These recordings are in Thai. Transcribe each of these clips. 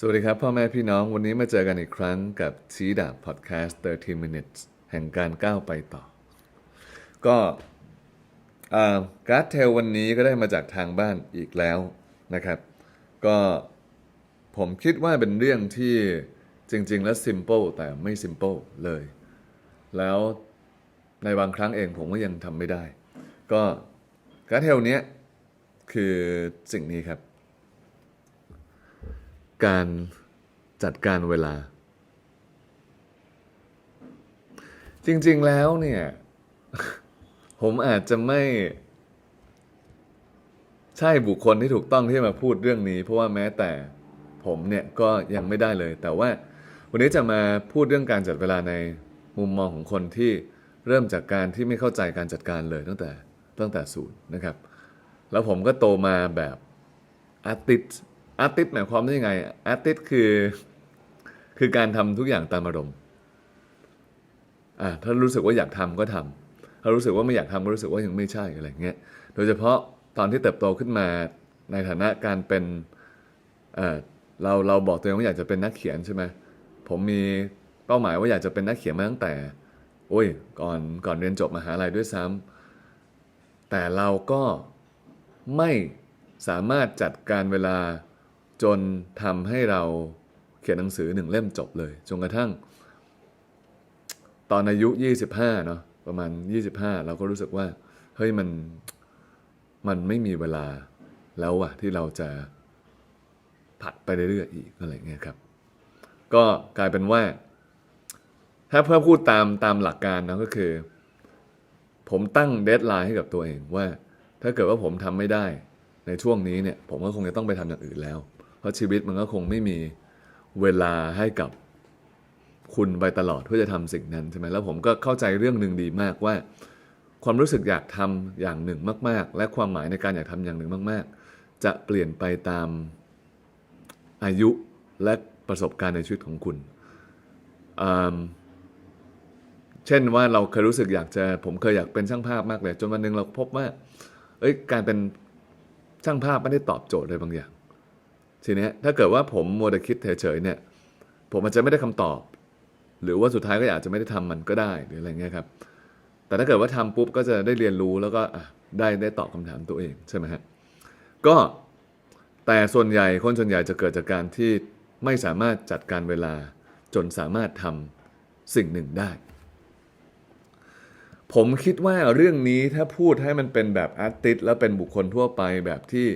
สวัสดีครับ พ่อแม่พี่น้องวันนี้มาเจอกันอีกครั้งกับชี้ดาบพอดแคสต์30 minutes แห่งการก้าวไปต่อ ก็การ์ดเทลวันนี้ก็ได้มาจากทางบ้านอีกแล้วนะครับ ก็ผมคิดว่าเป็นเรื่องที่จริง ๆ แล้ว simple แต่ไม่ simple เลย แล้วในบางครั้งเองผมก็ยังทำไม่ได้ ก็การ์ดเทลเนี้ยคือสิ่งนี้ครับ การจัดการเวลา จริง ๆ แล้วเนี่ย ผมอาจจะไม่ ใช่บุคคลที่ถูกต้องที่มาพูดเรื่องนี้ เพราะว่าแม้แต่ผมเนี่ยก็ยังไม่ได้เลย แต่ว่าวันนี้จะมาพูดเรื่องการจัดเวลาในมุมมองของคนที่เริ่มจากการที่ไม่เข้าใจการจัดการเลยตั้งแต่ตั้งแต่ศูนย์นะครับ แล้วผมก็โตมาแบบอาร์ติส อาร์ติสหมายความว่ายังไงอาร์ติสคือคือการทำทุกอย่างตามอารมณ์อ่าถ้ารู้สึกว่าอยากทำก็ทำถ้ารู้สึกว่าไม่อยากทำก็รู้สึกว่ายังไม่ใช่อะไรเงี้ยโดยเฉพาะตอนที่เติบโตขึ้นมาในฐานะการเป็นเอ่อเราเราบอกตัวเองว่าอยากจะเป็นนักเขียนใช่ไหมผมมีเป้าหมายว่าอยากจะเป็นนักเขียนมาตั้งแต่โอ้ยก่อนก่อนเรียนจบมหาลัยด้วยซ้ำแต่เราก็ไม่สามารถจัดการเวลา จนทำให้เราเขียนหนังสือหนึ่งเล่มจบเลยจนกระทั่ง ตอนอายุ 25เนาะประมาณ 25 เราก็รู้สึกว่า เฮ้ยมันมันไม่มีเวลาแล้วอะที่เราจะผัดไปเรื่อยๆอีกอะไรเงี้ยครับ ก็กลายเป็นว่า ถ้าเพื่อพูดตามตามหลักการนะก็คือ ผมตั้งเดทไลน์ให้กับตัวเองว่า ถ้าเกิดว่าผมทำไม่ได้ในช่วงนี้เนี่ย ผมก็คงจะต้องไปทำอย่างอื่นแล้ว เพราะชีวิตมันก็คงไม่มีเวลาให้กับคุณไปตลอดเพื่อจะทำสิ่งนั้นใช่ไหมแล้วผมก็เข้าใจเรื่องหนึ่งดีมากว่า ความรู้สึกอยากทำอย่างหนึ่งมาก ๆ และความหมายในการอยากทำอย่างหนึ่งมาก ๆ จะเปลี่ยนไปตามอายุและประสบการณ์ในชีวิตของคุณ เช่นว่าเราเคยรู้สึกอยากจะผมเคยอยากเป็นช่างภาพมากเลย จนวันหนึ่งเราพบว่า เอ้ยการเป็นช่างภาพไม่ได้ตอบโจทย์เลยบางอย่าง ทีเนี้ยถ้าเกิดว่าผมมัวแต่คิดเฉยๆเนี่ย ผมอาจจะไม่ได้คำตอบ หรือว่าสุดท้ายก็อาจจะไม่ได้ทำมันก็ได้หรืออะไรเงี้ยครับ แต่ถ้าเกิดว่าทำปุ๊บก็จะได้เรียนรู้แล้วก็ได้ได้ตอบคำถามตัวเองใช่ไหมฮะก็แต่ส่วนใหญ่คนส่วนใหญ่จะเกิดจากการที่ไม่สามารถจัดการเวลาจนสามารถทำสิ่งหนึ่งได้ ผมคิดว่าเรื่องนี้ถ้าพูดให้มันเป็นแบบอาร์ติสแล้วเป็นบุคคลทั่วไปแบบที่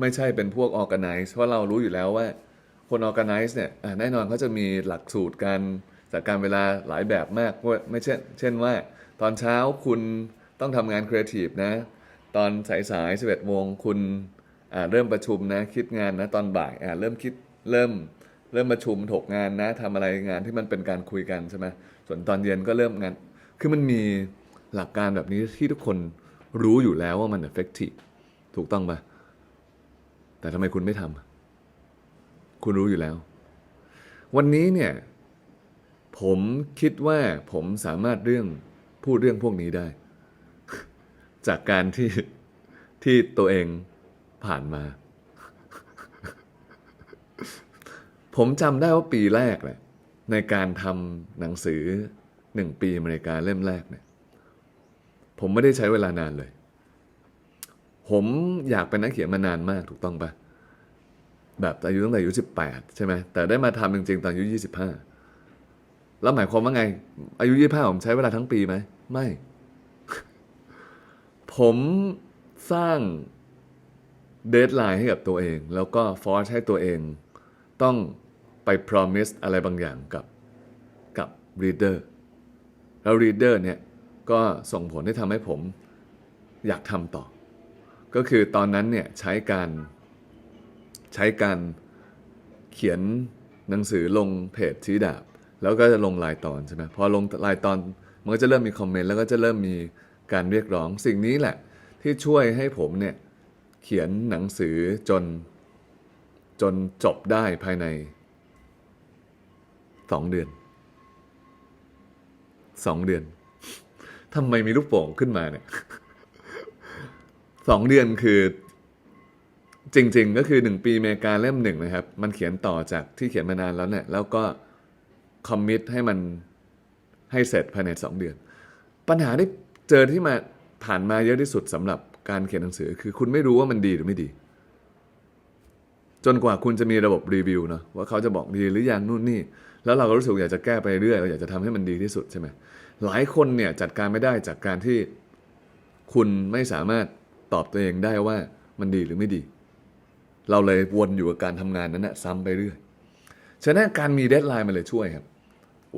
ไม่ใช่เป็นพวกออ g a แก z e เพราะเรารู้อยู่แล้วว่า คนออ g a แก z e เนี่ยแน่นอนเขาจะมีหลักสูตรการจัดการเวลาหลายแบบมากว่าไม่เช่น เช่นว่า ตอนเช้าคุณต้องทำงานครีเอทีฟนะ ตอนสายสายสิบเอ็ดโมงคุณเริ่มประชุมนะคิดงานนะตอนบ่ายเริ่มคิดเริ่มเริ่มประชุมถกงานนะทำอะไรงานที่มันเป็นการคุยกันใช่ไหมส่วนตอนเย็นก็เริ่มงาน คือมันมีหลักการแบบนี้ที่ทุกคนรู้อยู่แล้วว่ามัน effective ถูกต้องปะ แต่ทำไมคุณไม่ทำคุณรู้อยู่แล้ว วันนี้เนี่ยผมคิดว่าผมสามารถเรื่องพูดเรื่องพวกนี้ได้ จากการที่ที่ตัวเองผ่านมา ผมจำได้ว่าปีแรกเลยในการทำหนังสือหนึ่งปีอเมริกาเล่มแรกเนี่ย ผมไม่ได้ใช้เวลานานเลย ผมอยากเป็นนักเขียนมานานมากถูกต้องปะแบบอายุตั้งแต่อายุสิบแปดใช่ไหมแต่ได้มาทำจริงๆตอนอายุยี่สิบห้าแล้วหมายความว่าไง อายุยี่ห้าผมใช้เวลาทั้งปีไหม ไม่ ผมสร้างเดทไลน์ให้กับตัวเอง แล้วก็ฟอร์สให้ตัวเอง ต้องไป promise อะไรบางอย่างกับกับ reader แล้ว reader เนี่ย ก็ส่งผลให้ทำให้ผมอยากทำต่อ ก็คือตอนนั้นเนี่ยใช้การใช้การเขียนหนังสือลงเพจชี้ดาบ แล้วก็จะลงรายตอนใช่ไหมพอลงรายตอนมันก็จะเริ่มมีคอมเมนต์แล้วก็จะเริ่มมีการเรียกร้องสิ่งนี้แหละ ที่ช่วยให้ผมเนี่ยเขียนหนังสือจนจนจบได้ภายในสองเดือนสองเดือนทำไมมีลูกโป่งขึ้นมาเนี่ย สองเดือนคือ จริง ๆ ก็คือ1ปีอเมริกาเล่มหนึ่งนะครับ มันเขียนต่อจากที่เขียนมานานแล้วเนี่ยแล้วก็คอมมิตให้มันให้เสร็จภายใน2เดือน ปัญหาที่เจอที่มาผ่านมาเยอะที่สุดสำหรับการเขียนหนังสือ คือคุณไม่รู้ว่ามันดีหรือไม่ดี จนกว่าคุณจะมีระบบรีวิวเนาะว่าเขาจะบอกดีหรือยังนู่นนี่ แล้วเราก็รู้สึกอยากจะแก้ไปเรื่อยเราอยากจะทำให้มันดีที่สุดใช่ไหมหลายคนเนี่ยจัดการไม่ได้จากการที่คุณไม่สามารถ ตอบตัวเองได้ว่ามันดีหรือไม่ดี เราเลยวนอยู่กับการทำงานนั้นนะซ้ำไปเรื่อยฉะนั้นการมีเดทไลน์มันเลยช่วยครับ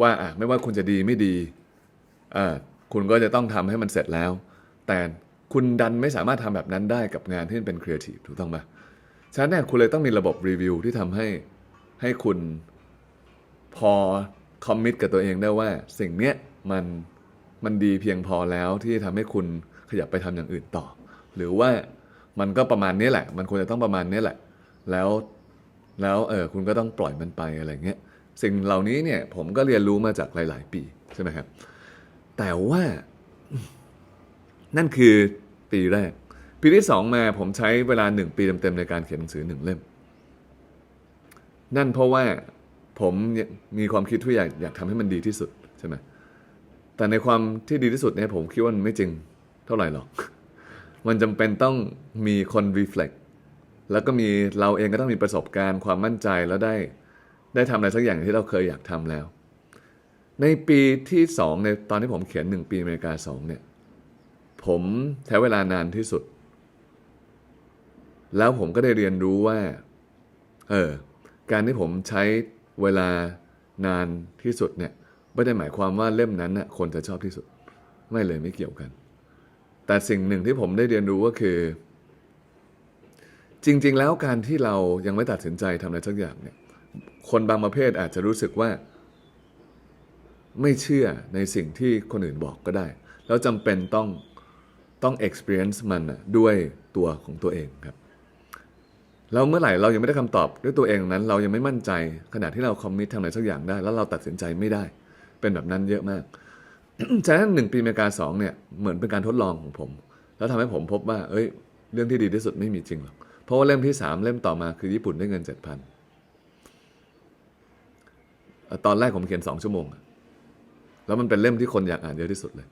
ว่าอะไม่ว่าคุณจะดีไม่ดีอ่าคุณก็จะต้องทำให้มันเสร็จแล้ว แต่คุณดันไม่สามารถทำแบบนั้นได้กับงานที่เป็นครีเอทีฟถูกต้องปะฉะนั้นคุณเลยต้องมีระบบรีวิวที่ทำให้ให้คุณพอคอมมิตกับตัวเองได้ว่าสิ่งเนี้ยมันมันดีเพียงพอแล้วที่ทำให้คุณขยับไปทำอย่างอื่นต่อ หรือว่ามันก็ประมาณนี้แหละ มันควรจะต้องประมาณนี้แหละ แล้วแล้วเออคุณก็ต้องปล่อยมันไปอะไรเงี้ยสิ่งเหล่านี้เนี่ยผมก็เรียนรู้มาจากหลาย ๆ ปีใช่ไหมครับ แต่ว่านั่นคือปีแรก ปีที่สองมาผมใช้เวลาหนึ่งปีเต็ม ๆ ในการเขียนหนังสือหนึ่งเล่ม นั่นเพราะว่าผมมีความคิดที่อยากอยากทำให้มันดีที่สุดใช่ไหมแต่ในความที่ดีที่สุดเนี่ยผมคิดว่ามันไม่จริงเท่าไหร่หรอก มันจำเป็นต้องมีคน reflect แล้วก็มีเราเองก็ต้องมีประสบการณ์ความมั่นใจแล้วได้ ได้ทำอะไรสักอย่างที่เราเคยอยากทำแล้ว ในปีที่สองในตอนที่ผมเขียนหนึ่งปีอเมริกาสองเนี่ย ผมใช้เวลานานที่สุด แล้วผมก็ได้เรียนรู้ว่า เออ การที่ผมใช้เวลานานที่สุดเนี่ย ไม่ได้หมายความว่าเล่มนั้นน่ะคนจะชอบที่สุด ไม่เลยไม่เกี่ยวกัน แต่สิ่งหนึ่งที่ผมได้เรียนรู้ก็คือ จริง ๆ แล้วการที่เรายังไม่ตัดสินใจทำอะไรสักอย่างเนี่ย คนบางประเภทอาจจะรู้สึกว่า ไม่เชื่อในสิ่งที่คนอื่นบอกก็ได้ แล้วจำเป็นต้องต้อง experience มันด้วยตัวของตัวเองครับแล้วเมื่อไหร่เรายังไม่ได้คำตอบด้วยตัวเองนั้น เรายังไม่มั่นใจขณะที่เราคอมมิตทำอะไรสักอย่างได้ แล้วเราตัดสินใจไม่ได้ เป็นแบบนั้นเยอะมาก ฉะนั้นหนึ่งปีอเมริกาสองเนี่ยเหมือนเป็นการทดลองของผม แล้วทำให้ผมพบว่า เอ้ย เรื่องที่ดีที่สุดไม่มีจริงหรอก เพราะว่าเล่มที่สามเล่มต่อมาคือญี่ปุ่นได้เงินเจ็ดพันตอนแรกผมเขียนสองชั่วโมง แล้วมันเป็นเล่มที่คนอยากอ่านเยอะที่สุดเลย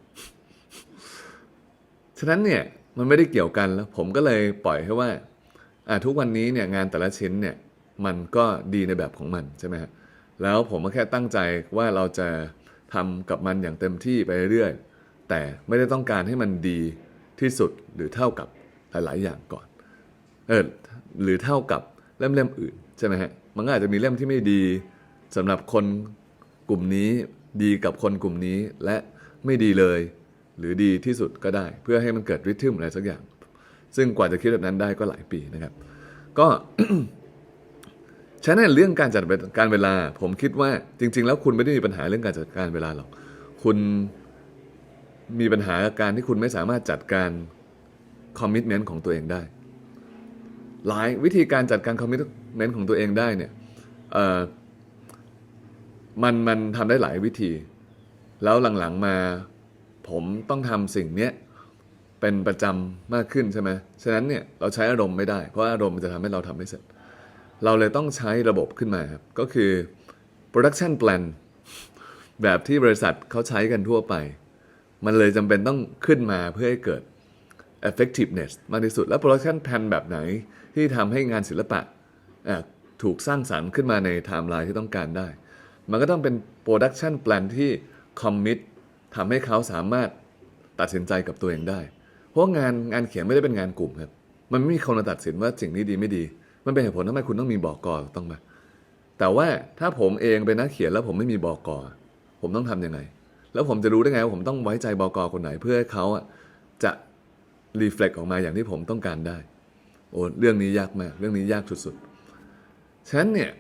ฉะนั้นเนี่ยมันไม่ได้เกี่ยวกันแล้ว ผมก็เลยปล่อยให้ว่าอ่าทุกวันนี้เนี่ยงานแต่ละชิ้นเนี่ยมันก็ดีในแบบของมันใช่ไหมฮะแล้วผมก็แค่ตั้งใจว่าเราจะ ทำกับมันอย่างเต็มที่ไปเรื่อยแต่ไม่ได้ต้องการให้มันดีที่สุดหรือเท่ากับหลาย ๆ อย่างก่อนเออหรือเท่ากับเล่มๆอื่นใช่ไหมฮะมันก็อาจจะมีเล่มที่ไม่ดีสำหรับคนกลุ่มนี้ดีกับคนกลุ่มนี้และไม่ดีเลย หรือดีที่สุดก็ได้ เพื่อให้มันเกิดริทึมอะไรสักอย่าง ซึ่งกว่าจะคิดแบบนั้นได้ก็หลายปีนะครับ ก็ ฉะนั้นเรื่องการจัดการเวลา ผมคิดว่าจริง ๆ แล้วคุณไม่ได้มีปัญหาเรื่องการจัดการเวลาหรอก คุณมีปัญหากับการที่คุณไม่สามารถจัดการคอมมิชเมนต์ของตัวเองได้ หลายวิธีการจัดการคอมมิชเมนต์ของตัวเองได้เนี่ยมันมันทำได้หลายวิธี แล้วหลังๆมาผมต้องทำสิ่งเนี้ยเป็นประจำมากขึ้นใช่ไหมฉะนั้นเนี่ยเราใช้อารมณ์ไม่ได้ เพราะอารมณ์มันจะทำให้เราทำไม่เสร็จ เราเลยต้องใช้ระบบขึ้นมาครับก็คือ production plan แบบที่บริษัทเขาใช้กันทั่วไป มันเลยจำเป็นต้องขึ้นมาเพื่อให้เกิด effectiveness มากที่สุด แล้ว production plan แบบไหนที่ทำให้งานศิลปะถูกสร้างสรรค์ขึ้นมาในไทม์ไลน์ที่ต้องการได้ มันก็ต้องเป็น production plan ที่ commit ทำให้เขาสามารถตัดสินใจกับตัวเองได้ เพราะงานงานเขียนไม่ได้เป็นงานกลุ่มครับ มันไม่มีคนมาตัดสินว่าสิ่งนี้ดีไม่ดี มันเป็นเหตุผลทำไมคุณต้องมีบอกกอต้องมาแต่ว่าถ้าผมเองเป็นนักเขียนแล้วผมไม่มีบอกอผมต้องทำยังไง แล้วผมจะรู้ได้ไงว่าผมต้องไว้ใจบอกอคนไหนเพื่อให้เขาจะรีเฟล็กออกมาอย่างที่ผมต้องการได้ โอ้เรื่องนี้ยากมากเรื่องนี้ยากสุดๆฉะนั้นเนี่ย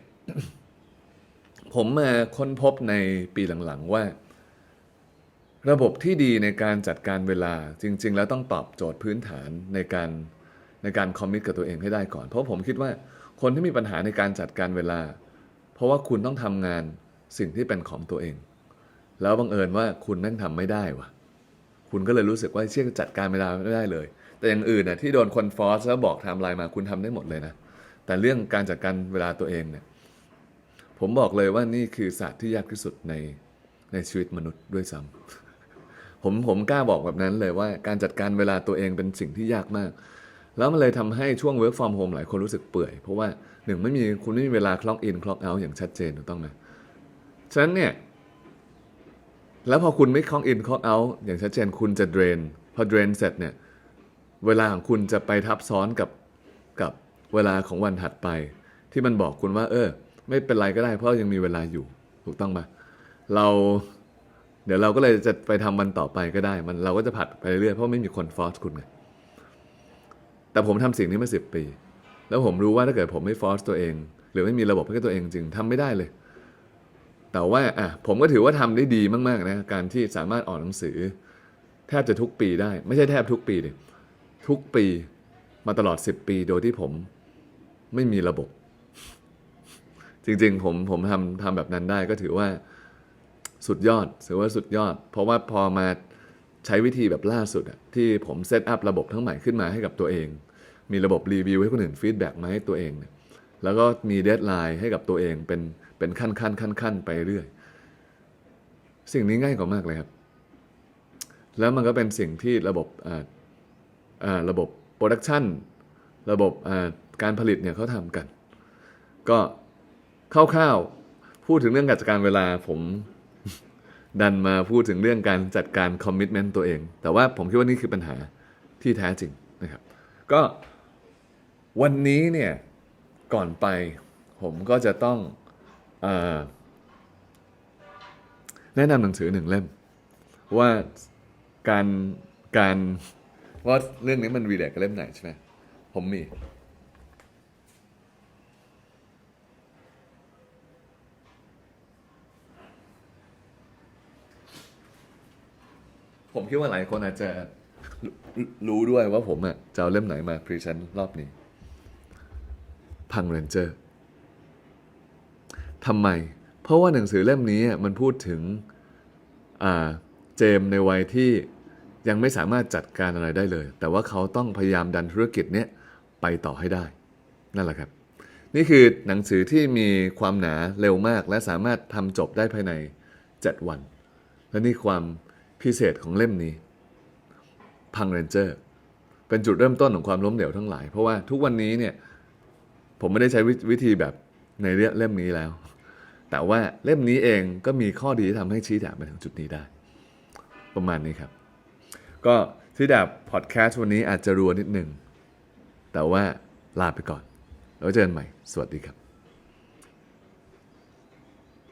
ผมมาค้นพบในปีหลังๆว่า ระบบที่ดีในการจัดการเวลาจริง ๆ แล้วต้องตอบโจทย์พื้นฐานในการ ในการคอมมิตกับตัวเองให้ได้ก่อน เพราะผมคิดว่าคนที่มีปัญหาในการจัดการเวลา เพราะว่าคุณต้องทำงานสิ่งที่เป็นของตัวเอง แล้วบังเอิญว่าคุณแม่งทำไม่ได้วะคุณก็เลยรู้สึกว่าเชี่ยจัดการเวลาไม่ได้เลย แต่อย่างอื่นน่ะที่โดนคนฟอสแล้วบอกไทม์ไลน์มาคุณทำได้หมดเลยนะแต่เรื่องการจัดการเวลาตัวเองเนี่ยผมบอกเลยว่านี่คือศาสตร์ที่ยากที่สุดในในชีวิตมนุษย์ด้วยซ้ำผมผมกล้าบอกแบบนั้นเลยว่าการจัดการเวลาตัวเองเป็นสิ่งที่ยากมาก แล้วมันเลยทำให้ช่วง work from home หลายคนรู้สึกเปื่อย เพราะว่าหนึ่งไม่มีคุณไม่มีเวลา clock in clock out อย่างชัดเจนถูกต้องไหมฉะนั้นเนี่ย แล้วพอคุณไม่ clock in clock out อย่างชัดเจนคุณจะ drain พอ drain เสร็จเนี่ย เวลาของคุณจะไปทับซ้อนกับกับเวลาของวันถัดไป ที่มันบอกคุณว่า เออ ไม่เป็นไรก็ได้เพราะยังมีเวลาอยู่ถูกต้องปะเราเดี๋ยวเราก็เลยจะไปทำวันต่อไปก็ได้ มันเราก็จะผัดไปเรื่อยเพราะไม่มีคนฟอสคุณไง แต่ผมทำสิ่งนี้มาสิบปี แล้วผมรู้ว่าถ้าเกิดผมไม่ฟอสตัวเอง หรือไม่มีระบบให้ตัวเองจริงทำไม่ได้เลย แต่ว่าอะผมก็ถือว่าทำได้ดีมากๆนะการที่สามารถออกหนังสือ แทบจะทุกปีได้ ไม่ใช่แทบทุกปีดิทุกปีมาตลอด 10 ปีโดยที่ผมไม่มีระบบ จริงๆ ผมผมทำทำแบบนั้นได้ก็ถือว่าสุดยอดถือว่าสุดยอด เพราะว่าพอมา ใช้วิธีแบบล่าสุดอะที่ผมเซตอัพระบบทั้งใหม่ขึ้นมาให้กับตัวเอง มีระบบรีวิวให้คนอื่นฟีดแบ็กมาให้ตัวเองเแล้วก็มีเดทไลน์ให้กับตัวเองเป็นเป็นขั้นขั้นขั้นขั้นไปเรื่อย สิ่งนี้ง่ายกว่ามากเลยครับ แล้วมันก็เป็นสิ่งที่ระบบระบบโปรดักชันระบบการผลิตเนี่ยเขาทำกัน ก็คร่าวๆพูดถึงเรื่องการจัดการเวลาผม ดันมาพูดถึงเรื่องการจัดการคอมมิชเมนต์ตัวเอง แต่ว่าผมคิดว่านี่คือปัญหาที่แท้จริงนะครับ ก็วันนี้เนี่ยก่อนไปผมก็จะต้องอแนะนำหนังสือหนึ่งเล่ม ว่าการการว่าเรื่องนี้มันรีเลทกับเล่มไหนใช่ไหมผมมี ผมคิดว่าหลายคนอาจจะรู้ด้วยว่าผมอะจะเอาเล่มไหนมาพรีเซนต์รอบนี้ พังเรนเจอร์ทำไม เพราะว่าหนังสือเล่มนี้มันพูดถึงเจมในวัยที่ยังไม่สามารถจัดการอะไรได้เลย แต่ว่าเขาต้องพยายามดันธุรกิจเนี้ยไปต่อให้ได้ นั่นแหละครับ นี่คือหนังสือที่มีความหนาเร็วมาก และสามารถทำจบได้ภายใน 7 วัน และนี่ความ พิเศษของเล่มนี้พังเรนเจอร์เป็นจุดเริ่มต้นของความล้มเหลวทั้งหลาย เพราะว่าทุกวันนี้เนี่ยผมไม่ได้ใช้วิธีแบบในเล่มนี้แล้ว แต่ว่าเล่มนี้เองก็มีข้อดีที่ทำให้ชี้แดดมาถึงจุดนี้ได้ ประมาณนี้ครับ ก็ชี้แดดพอดแคสต์วันนี้อาจจะรัวนิดหนึ่งแต่ว่าลาไปก่อน แล้วเจอกันใหม่ สวัสดีครับ